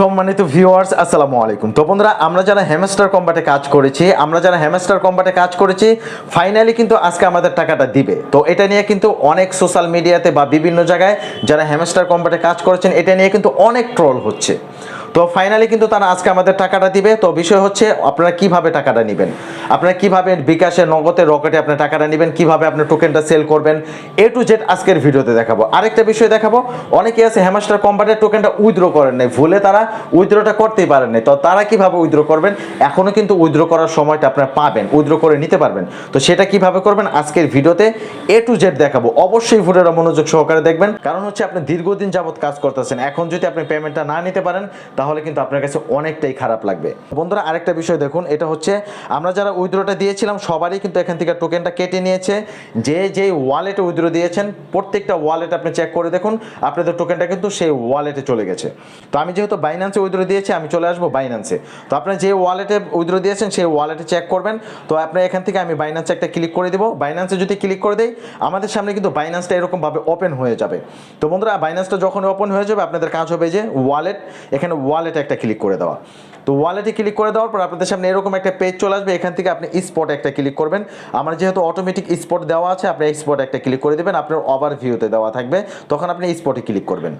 সম্মানিত ভিউয়ার্স আসসালামু আলাইকুম। তো বন্ধুরা, আমরা যারা হ্যামস্টার কম্বাটে কাজ করেছি, আমরা যারা হ্যামস্টার কম্বাটে কাজ করেছি ফাইনালি কিন্তু আজকে আমাদের টাকাটা দিবে। তো এটা নিয়ে কিন্তু অনেক সোশ্যাল মিডিয়াতে বা বিভিন্ন জায়গায় যারা হ্যামস্টার কম্বাটে কাজ করেছেন, এটা নিয়ে কিন্তু অনেক ট্রল হচ্ছে। তো ফাইনালি কিন্তু তারা আজকে আমাদের টাকাটা দিবে। তো বিষয় হচ্ছে আপনারা কীভাবে টাকাটা নেবেন? আপনারা কীভাবে বিকাশে, নগদে, রকেটে আপনার টাকাটা নেবেন? কীভাবে আপনার টোকেনটা সেল করবেন? এ টু জেড আজকের ভিডিওতে দেখাবো। আরেকটা বিষয় দেখাবো। অনেকে আছে হ্যামাস্টার কোম্পানির টোকেনটা উইথড্র করেন নাই। ভুলে তারা উইথড্রটা করতেই পারেন নাই। তো তারা কীভাবে উইথড্র করবেন? এখনও কিন্তু উইথড্র করার সময়টা আপনারা পাবেন। উইথড্র করে নিতে পারবেন। তো সেটা কীভাবে করবেন? আজকের ভিডিওতে এ টু জেড দেখাবো। অবশ্যই ভিডিওটা মনোযোগ সহকারে দেখবেন। কারণ হচ্ছে আপনি দীর্ঘদিন যাবৎ কাজ করতেছেন। এখন যদি আপনি পেমেন্টটা না নিতে পারেন তাহলে কিন্তু আপনার কাছে অনেকটাই খারাপ লাগবে। বন্ধুরা, আরেকটা বিষয় দেখুন, এটা হচ্ছে আমরা যারা উইথড্রটা দিয়েছিলাম, সবারই কিন্তু এখান থেকে টোকেনটা কেটে নিয়েছে। যে যে ওয়ালেটে উইথড্র দিয়েছেন, প্রত্যেকটা ওয়ালেট আপনি চেক করে দেখুন, আপনাদের টোকেনটা কিন্তু সেই ওয়ালেটে চলে গেছে। তো আমি যেহেতু বাইন্যান্সে উইথড্র দিয়েছি, আমি চলে আসব বাইন্যান্সে তো আপনার যে ওয়ালেটে উইথড্র দিয়েছেন, সেই ওয়ালেটে চেক করবেন। তো আপনার এখান থেকে আমি বাইন্যান্সে একটা ক্লিক করে দেবো। বাইন্যান্সে যদি ক্লিক করে দেই, আমাদের সামনে কিন্তু বাইন্যান্সটা এরকমভাবে ওপেন হয়ে যাবে। তো বন্ধুরা বাইন্যান্সটা যখন ওপেন হয়ে যাবে, আপনাদের কাজ হবে যে ওয়ালেট এখানে ওয়ালেটে একটা ক্লিক করে দেওয়া। তো ওয়ালেটে ক্লিক করে দেওয়ার পর আপনাদের সামনে এরকম একটা পেজ চলে আসবে, এখান থেকে আপনি স্পট একটা ক্লিক করবেন। আমার যেহেতু অটোমেটিক স্পট দেওয়া আছে, আপনি স্পট একটা ক্লিক করে দেবেন, আপনার ওভার ভিউতে দেওয়া থাকবে, তখন আপনি স্পটে ক্লিক করবেন।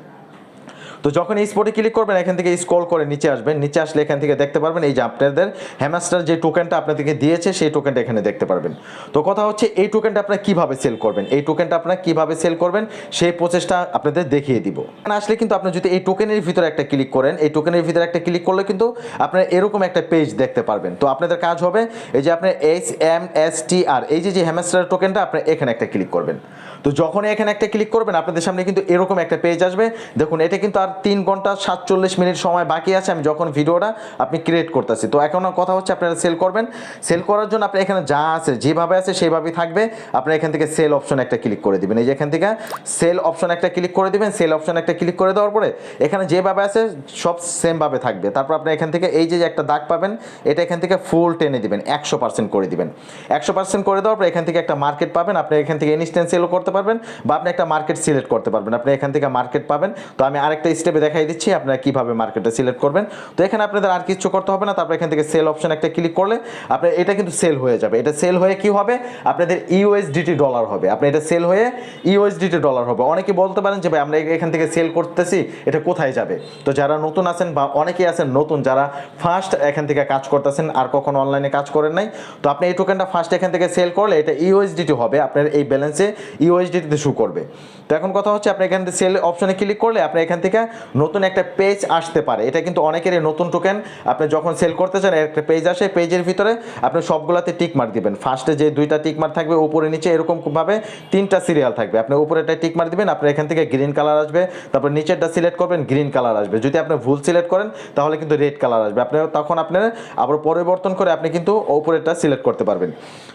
তো যখন এই স্পটে ক্লিক করবেন, এখান থেকে স্ক্রল করে নিচে আসবেন। নিচে আসলে এখান থেকে দেখতে পারবেন এই যে আপনাদের হ্যামাস্টার যে টোকেনটা আপনাদেরকে দিয়েছে, সেই টোকেনটা এখানে দেখতে পারবেন। তো কথা হচ্ছে, এই টোকেনটা আপনারা কীভাবে সেল করবেন? এই টোকেনটা আপনারা কীভাবে সেল করবেন? সেই প্রসেসটা আপনাদের দেখিয়ে দিব। আসলে কিন্তু আপনি যদি এই টোকেনের ভিতরে একটা ক্লিক করেন, এই টোকেনের ভিতরে একটা ক্লিক করলে কিন্তু আপনারা এরকম একটা পেজ দেখতে পারবেন। তো আপনাদের কাজ হবে, এই যে আপনার H M S T R এই যে যে হ্যামাস্টার টোকেনটা আপনি এখানে একটা ক্লিক করবেন। তো যখন এখানে একটা ক্লিক করবেন, আপনাদের সামনে কিন্তু এরকম একটা পেজ আসবে। দেখুন, এটা কিন্তু আর তিন ঘণ্টা সাতচল্লিশ মিনিট সময় বাকি আছে আমি যখন ভিডিওটা আপনি ক্রিয়েট করতেছি। তো এখন কথা হচ্ছে আপনারা সেল করবেন। সেল করার জন্য আপনি এখানে যা আছে, যেভাবে আছে সেইভাবেই থাকবে। আপনি এখান থেকে সেল অপশন একটা ক্লিক করে দিবেন। এই যে এখান থেকে সেল অপশন একটা ক্লিক করে দিবেন। সেল অপশন একটা ক্লিক করে দেওয়ার পরে এখানে যেভাবে আছে সব সেমভাবে থাকবে। তারপর আপনি এখান থেকে এই যে একটা দাগ পাবেন, এটা এখান থেকে ফুল টেনে দিবেন, একশো পার্সেন্ট করে দিবেন। একশো পার্সেন্ট করে দেওয়ার পর এখান থেকে একটা মার্কেট পাবেন। আপনি এখান থেকে ইনস্ট্যান্ট সেলও করতে পারবেন বা আপনি একটা মার্কেট সিলেক্ট করতে পারবেন। আপনি এখান থেকে মার্কেট পাবেন। তো আমি আরেকটা স্টেপে দেখাই দিচ্ছি, আপনারা কীভাবে মার্কেটটা সিলেক্ট করবেন। তো এখানে আপনাদের আর কিছু করতে হবে না, তারপর এখান থেকে সেল অপশন একটা ক্লিক করলে আপনার এটা কিন্তু সেল হয়ে যাবে। এটা সেল হয়ে কি হবে? আপনাদের ইউএসডিটি ডলার হবে। আপনি এটা সেল হয়ে ইউএসডিটি ডলার হবে। অনেকে বলতে পারেন যে, ভাই, আমরা এখান থেকে সেল করতেছি, এটা কোথায় যাবে? তো যারা নতুন আছেন বা অনেকেই আছেন নতুন, যারা ফার্স্ট এখান থেকে কাজ করতেছেন, আর কখনো অনলাইনে কাজ করেন নাই, তো আপনি এই টোকেনটা ফার্স্ট এখান থেকে সেল করলে এটা ইউএসডিটি হবে, আপনার এই ব্যালেন্সে ইউএসডিটিতে শু করবে। তো এখন কথা হচ্ছে, আপনি এখান থেকে সেল অপশনে ক্লিক করলে আপনি এখান থেকে নতুন একটা পেজ আসতে পারে। এটা কিন্তু অনেকেরই নতুন টোকেন আপনি যখন সেল করতে চান একটা পেজ আসে পেজের ভিতরে আপনি সবগুলোতে মার্ক দিবেন। ফার্স্টে যে দুইটা টিক মার্ক থাকবে, উপরে নিচে এরকম ভাবে তিনটা সিরিয়াল থাকবে। আপনি উপরেটা টিক মার্ক দিবেন, আপনার এখান থেকে গ্রিন কালার আসবে, তারপর নিচেরটা সিলেক্ট করবেন গ্রিন কালার আসবে। যদি আপনি ভুল সিলেক্ট করেন, তাহলে কিন্তু রেড কালার আসবে। আপনি তখন আপনার আবার পরিবর্তন করে আপনি কিন্তু উপরেরটা সিলেক্ট করতে পারবেন।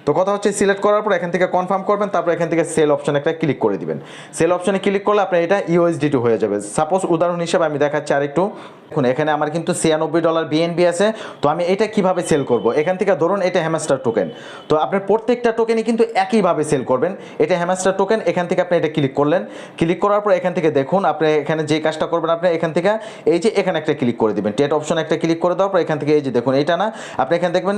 তো কথা হচ্ছে সিলেক্ট করার পর এখান থেকে কনফার্ম করবেন, তারপর এখান থেকে সেল অপশন একটা ক্লিক করে দিবেন। সেল অপশনে ক্লিক করলে আপনার এটা ইউএসডি টু হয়ে যাবে। সাপোজ উদাহরণ হিসেবে আমি দেখাচ্ছি আরেকটু। দেখুন, এখানে আমার কিন্তু ছিয়ানব্বই ডলার বিএনবি আছে। তো আমি এটা কীভাবে সেল করব? এখান থেকে ধরুন, এটা হ্যামাস্টার টোকেন তো আপনার প্রত্যেকটা টোকেনই কিন্তু একইভাবে সেল করবেন। এটা হ্যামাস্টার টোকেন এখান থেকে আপনি এটা ক্লিক করলেন। ক্লিক করার পর এখান থেকে দেখুন, আপনি এখানে যে কাজটা করবেন আপনি, এখান থেকে এই যে এখানে একটা ক্লিক করে দিবেন। টেট অপশন একটা ক্লিক করে দেওয়ার পর এখান থেকে এই যে দেখুন এটা না, আপনি এখানে দেখবেন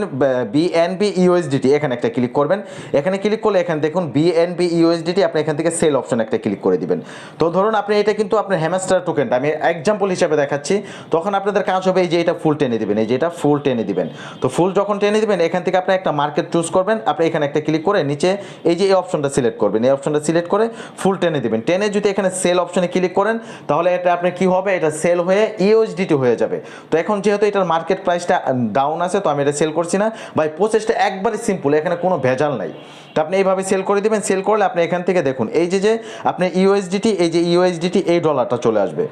বিএনবি ইউএসডিটি এখানে একটা ক্লিক করবেন। এখানে ক্লিক করলে এখানে দেখুন বিএনবি ইউএসডিটি আপনি এখান থেকে সেল অপশন একটা ক্লিক করে দিবেন। তো ধরুন, আপনি এটা কিন্তু আপনার হ্যামাস্টার টোকেনটা আমি এক্সাম্পল হিসাবে দেখাচ্ছি। তখন আপনাদের কাজ হবে এই যে এটা ফুল টেনে দিবেন, এই যে এটা ফুল টেনে দিবেন। তো ফুল যখন টেনে দিবেন, এখান থেকে আপনি একটা মার্কেট চুজ করবেন, আপনি এখানে একটা ক্লিক করে নিচে এই যে এই অপশনটা সিলেক্ট করবেন। এই অপশনটা সিলেক্ট করে ফুল টেনে দিবেন। টেনে যদি এখানে সেল অপশনে ক্লিক করেন, তাহলে এটা আপনি কি হবে? এটা সেল হয়ে ইউএসডিটি হয়ে যাবে। তো এখন যেহেতু এটার মার্কেট প্রাইসটা ডাউন আছে, তো আমি এটা সেল করছি না। ভাই প্রসেসটা একবারে সিম্পল এখানে কোনো ভেজাল নাই। তো আপনি এইভাবে সেল করে দিবেন সেল করলে আপনি এখান থেকে দেখুন, এই যে যে আপনি ইউএসডিটি এই যে ইউএসডিটি এই ডলারটা চলে আসবে।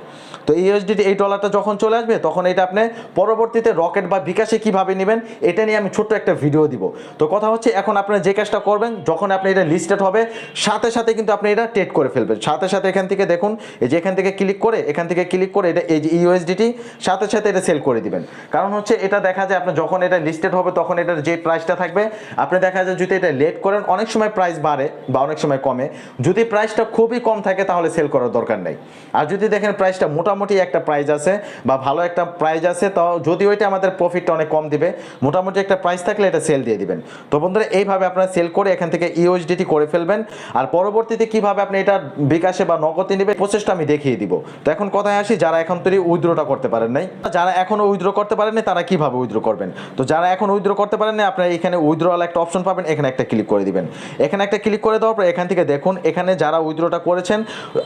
তো ইউএসডিটি এই ডলারটা যখন চলে আসবে, তখন এটা আপনি পরবর্তীতে রকেট বা বিকাশে কীভাবে নেবেন, এটা নিয়ে আমি ছোট্ট একটা ভিডিও দিব। তো কথা হচ্ছে, এখন আপনার যে কাজটা করবেন, যখন আপনি এটা লিস্টেড হবে, সাথে সাথে কিন্তু আপনি এটা টেট করে ফেলবেন। সাথে সাথে এখান থেকে দেখুন, এই যে এখান থেকে ক্লিক করে, এখান থেকে ক্লিক করে এটা এই যে ইউএসডিটি সাথে সাথে এটা সেল করে দিবেন। কারণ হচ্ছে, এটা দেখা যায় আপনি যখন এটা লিস্টেড হবে, তখন এটার যে প্রাইসটা থাকবে, আপনি দেখা যায় যদি এটা লেট করেন, অনেক সময় প্রাইস বাড়ে বা অনেক সময় কমে। যদি প্রাইসটা খুবই কম থাকে, তাহলে সেল করার দরকার নেই। আর যদি দেখেন প্রাইসটা মোটামুটি একটা প্রাইস আছে বা ভালো একটা প্রাইস আছে তো যদি ওইটা আমাদের প্রফিটটা অনেক কম দিবে, মোটামুটি একটা প্রাইস থাকলে এটা সেল দিয়ে দিবেন। তো বন্ধুরা, এইভাবে আপনারা সেল করে এখান থেকে ইউএসডিটি করে ফেলবেন। আর পরবর্তীতে কীভাবে আপনি এটা বিকাশে বা নগদে নেবেন প্রসেসটা আমি দেখিয়ে দিব। তো এখন কথায় আসি, যারা এখন তৈরি উইথড্রটা করতে পারেন নাই, যারা এখনও উইথড্র করতে পারেন তারা কীভাবে উইথড্র করবেন? তো যারা এখন উইথড্র করতে পারেন না আপনারা এখানে উইথড্রয়াল একটা অপশন পাবেন, এখানে একটা ক্লিক করে দিবেন। এখানে একটা ক্লিক করে দেওয়ার পর এখান থেকে দেখুন, এখানে যারা উইথড্রটা করেছেন,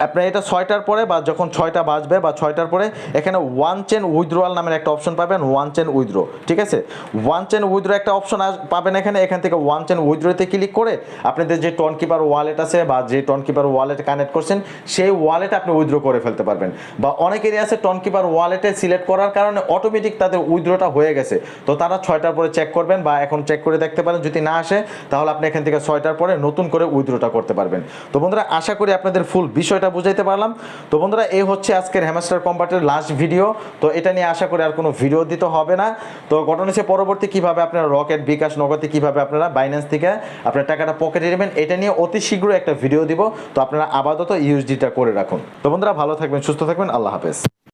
আপনার এটা ছয়টার পরে বা যখন ছয়টা বাজবে বা ছয়টার পরে এখানে ওয়ান চেন উইথড্রয়াল নামের একটা অপশন পাবেন ওয়ান চেন উইথড্র ঠিক আছে? ওয়ান চেন উইথড্র একটা অপশন পাবেন এখানে, এখান থেকে ওয়ান চেন উইথড্রতে ক্লিক করে আপনাদের যে টন কিপার ওয়ালেট আছে বা যে টন কিপার ওয়ালেট কানেক্ট করছেন, সেই ওয়ালেট আপনি উইথড্র করে ফেলতে পারবেন। বা অনেকেরই আছে টন কিপার ওয়ালেটে সিলেক্ট করার কারণে অটোমেটিক তাদের উইথড্রটা হয়ে গেছে। তো তারা ছয়টার পরে চেক করবেন বা এখন চেক করে দেখতে পারেন, যদি না আসে, তাহলে আপনি এখান থেকে ছয়টার পরে নতুন করে উইথড্রটা করতে পারবেন। তো বন্ধুরা, আশা করি আপনাদের ফুল বিষয়টা বুঝাইতে পারলাম। তো বন্ধুরা এই হচ্ছে আজকের হ্যামাস্টার কম্পার্টের লাস্ট ভিডিও তো এটা নিয়ে আশা করি আর কোনো ভিডিও দিতে হবে না। তো ঘটনা হচ্ছে পরবর্তী কীভাবে আপনারা রকেট বিকাশ নগদে কীভাবে আপনারা বাইন্যান্স থেকে আপনার টাকাটা পকেটে নেবেন, এটা নিয়ে অতি শীঘ্রই একটা ভিডিও দিব। তো আপনারা আপাতত ইউএসডিটা করে রাখুন। তো বন্ধুরা, ভালো থাকবেন, সুস্থ থাকবেন, আল্লাহ হাফেজ।